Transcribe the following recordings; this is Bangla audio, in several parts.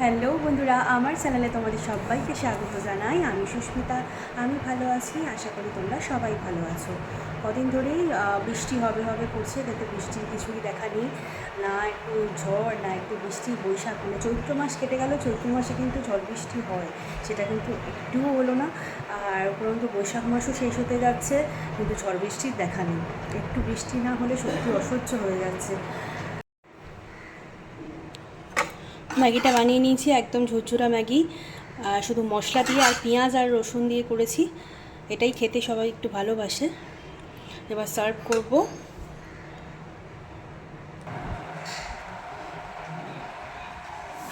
হ্যালো বন্ধুরা, আমার চ্যানেলে তোমাদের সবাইকে স্বাগত জানাই। আমি সুস্মিতা, আমি ভালো আছি, আশা করি তোমরা সবাই ভালো আছো। কদিন ধরেই বৃষ্টি হবে হবে করছে কিন্তু বৃষ্টির কিছুই দেখা নেই। না একটু ঝড়, না একটু বৃষ্টি, বৈশাখ মানে চৈত্র মাস কেটে গেল, চৈত্র মাসে কিন্তু ঝড় বৃষ্টি হয়, সেটা কিন্তু একটুও হলো না। আর উপরন্তু বৈশাখ মাসও শেষ হতে যাচ্ছে, কিন্তু ঝড় বৃষ্টির দেখা নেই। একটু বৃষ্টি না হলে সত্যি অসহ্য হয়ে যাচ্ছে। ম্যাগিটা বানিয়ে নিয়েছি, একদম ঝুরঝুরা ম্যাগি। শুধু মশলা দিয়ে আর পেঁয়াজ আর রসুন দিয়ে করেছি। এটাই খেতে সবাই একটু ভালোবাসে। এবার সার্ভ করব।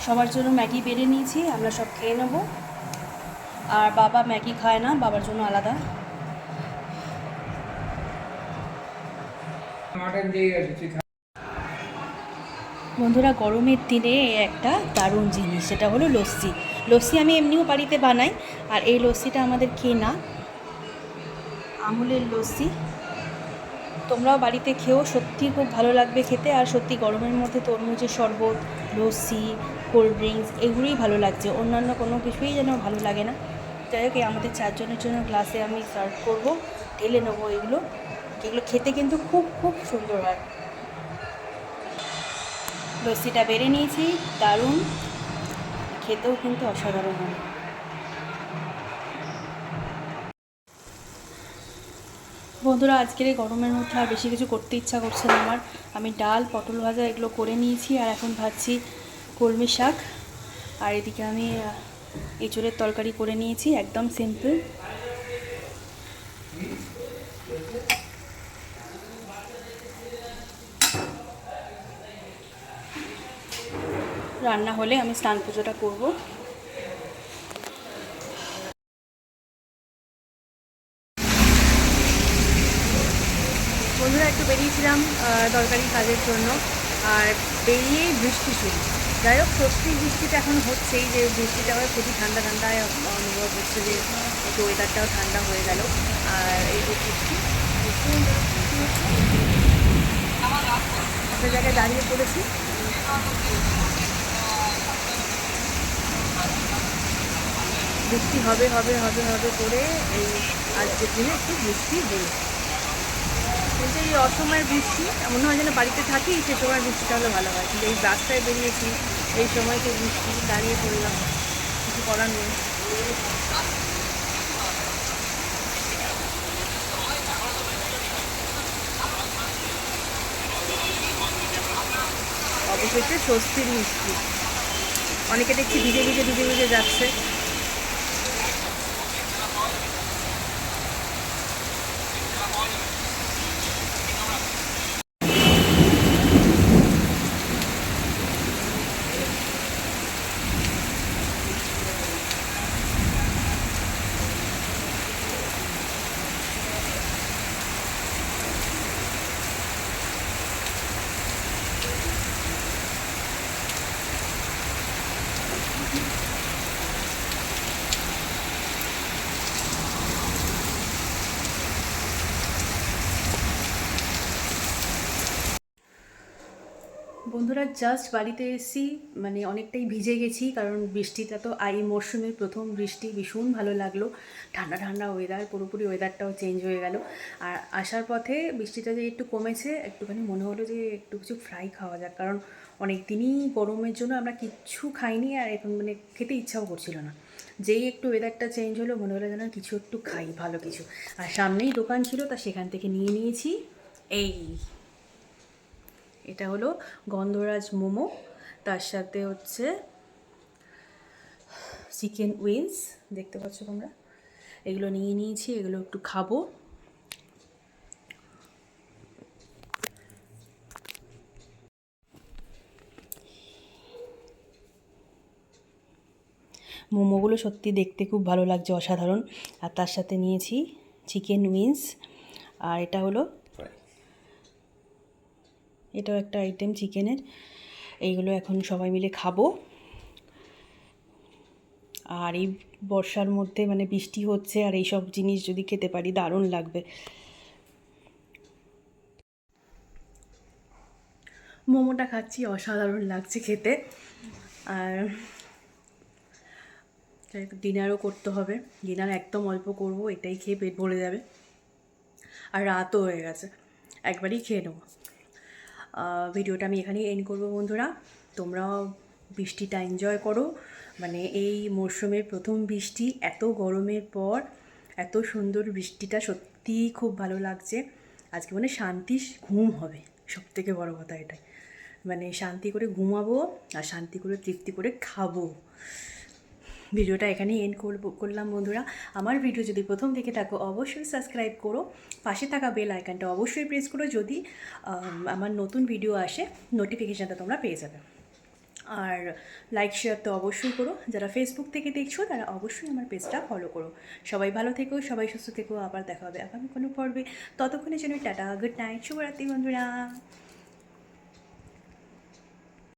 সবার জন্য ম্যাগি বেড়ে নিয়েছি, আমরা সব খেয়ে নেব। আর বাবা ম্যাগি খায় না, বাবার জন্য আলাদা। দিয়ে বন্ধুরা, গরমের দিনে একটা দারুণ জিনিস, সেটা হলো লস্যি। লস্যি আমি এমনিও বাড়িতে বানাই, আর এই লস্যিটা আমাদের কেনা আমুলের লস্যি। তোমরাও বাড়িতে খেও সত্যি খুব ভালো লাগবে খেতে, আর সত্যি গরমের মধ্যে তরমুজের শরবত, লস্যি, কোল্ড ড্রিঙ্কস, এগুলোই ভালো লাগছে। অন্যান্য কোনো কিছুই যেন ভালো লাগে না। যাই হোক আমাদের চারজনের জন্য গ্লাসে আমি সার্ভ করব, ঢেলে নেব এগুলো। এগুলো খেতে কিন্তু খুব খুব সুন্দর হয়। লস্যিটা বেড়ে নিয়েছি দারুণ। খেতেও কিন্তু অসাধারণ হয়। বন্ধুরা আজকের এই গরমের মধ্যে আর বেশি কিছু করতে ইচ্ছা করছে না আমার। আমি ডাল পটল ভাজা এগুলো করে নিয়েছি আর এখন ভাজছি কলমি শাক। আর এদিকে আমি আহ, এঁচড়ের তরকারি করে নিয়েছি একদম সিম্পল রান্না হলে আমি স্নান পুজোটা করব। বন্ধুরা, একটু বেরিয়েছিলাম দরকারি কাজের জন্য। আর বেরিয়েই বৃষ্টি শুরু। যাই হোক সত্যি বৃষ্টিটা এখন হচ্ছেই যে বৃষ্টিটা হয়, খুবই ঠান্ডা ঠান্ডায় অনুভব হচ্ছে যে একটু ওয়েদারটাও ঠান্ডা হয়ে গেল। আর এই যে বৃষ্টি একটা জায়গায় দাঁড়িয়ে পড়েছি। বৃষ্টি হবে হবে হবে হবে করে এই আজকের দিনে একটু বৃষ্টি হলো। কিন্তু এই অসময়ের বৃষ্টি মনে হয় যেন বাড়িতে থাকি, সে সময় বৃষ্টিটা হলে ভালো হয়। কিন্তু এই রাস্তায় বেরিয়েছি, এই সময় তো বৃষ্টি দাঁড়িয়ে পড়লাম, কিছু করার নেই। অবশেষে স্বস্তির মিষ্টি। অনেকে দেখছি ভিজে ভিজে ভিজে ভিজে যাচ্ছে। বন্ধুরা জাস্ট বাড়িতে এসেছি মানে অনেকটাই ভিজে গেছি, কারণ বৃষ্টিটা তো এই মরশুমের প্রথম বৃষ্টি, ভীষণ ভালো লাগল। ঠান্ডা ঠান্ডা ওয়েদার পুরোপুরি ওয়েদারটাও চেঞ্জ হয়ে গেল। আর আসার পথে বৃষ্টিটা যে একটু কমেছে, একটুখানি মনে হলো যে একটু কিছু ফ্রাই খাওয়া যাক, কারণ অনেক দিনই গরমের জন্য আমরা কিচ্ছু খাইনি আর এখন মানে খেতে ইচ্ছাও করছিল না। যেই একটু ওয়েদারটা চেঞ্জ হলো, মনে হলো যেন কিছু একটু খাই, ভালো কিছু। আর সামনেই দোকান ছিল, তা সেখান থেকে নিয়ে নিয়েছি। এই এটা হলো গন্ধরাজ মোমো, তার সাথে হচ্ছে চিকেন উইংস, দেখতে পাচ্ছ তোমরা। এগুলো নিয়ে নিয়েছি, এগুলো একটু খাব। মোমোগুলো সত্যি দেখতে খুব ভালো লাগছে, অসাধারণ। আর তার সাথে নিয়েছি চিকেন উইংস, আর এটা হলো এটাও একটা আইটেম চিকেনের এইগুলো এখন সবাই মিলে খাব। আর এই বর্ষার মধ্যে মানে বৃষ্টি হচ্ছে আর এই সব জিনিস যদি খেতে পারি দারুণ লাগবে। মোমোটা খাচ্ছি, অসাধারণ লাগছে খেতে। আর ডিনারও করতে হবে। ডিনার একদম অল্প করব, এটাই খেয়ে পেট ভরে যাবে। আর রাতও হয়ে গেছে, একবারই খেয়ে নেব। ভিডিওটা আমি এখানেই এন্ড করব বন্ধুরা। তোমরাও বৃষ্টিটা এনজয় করো। মানে এই মরশুমের প্রথম বৃষ্টি, এত গরমের পর, এত সুন্দর বৃষ্টিটা সত্যিই খুব ভালো লাগছে। আজকে মানে শান্তি ঘুম হবে সব থেকে বড় কথা এটাই। মানে শান্তি করে ঘুমাবো আর শান্তি করে তৃপ্তি করে খাব। ভিডিওটা এখানেই এন্ড করলাম বন্ধুরা। আমার ভিডিও যদি প্রথম দেখে থাকো, অবশ্যই সাবস্ক্রাইব করো। পাশে থাকা বেল আইকনটা অবশ্যই প্রেস করো, যদি আমার নতুন ভিডিও আসে নোটিফিকেশানটা তোমরা পেয়ে যাবে। আর লাইক শেয়ার তো অবশ্যই করো। যারা ফেসবুক থেকে দেখছ, তারা অবশ্যই আমার পেজটা ফলো করো। সবাই ভালো থেকো, সবাই সুস্থ থেকো। আবার দেখা হবে আগামী কোনো পর্বে। ততক্ষণের জন্য টাটা গুড নাইট শুভরাত্রি বন্ধুরা।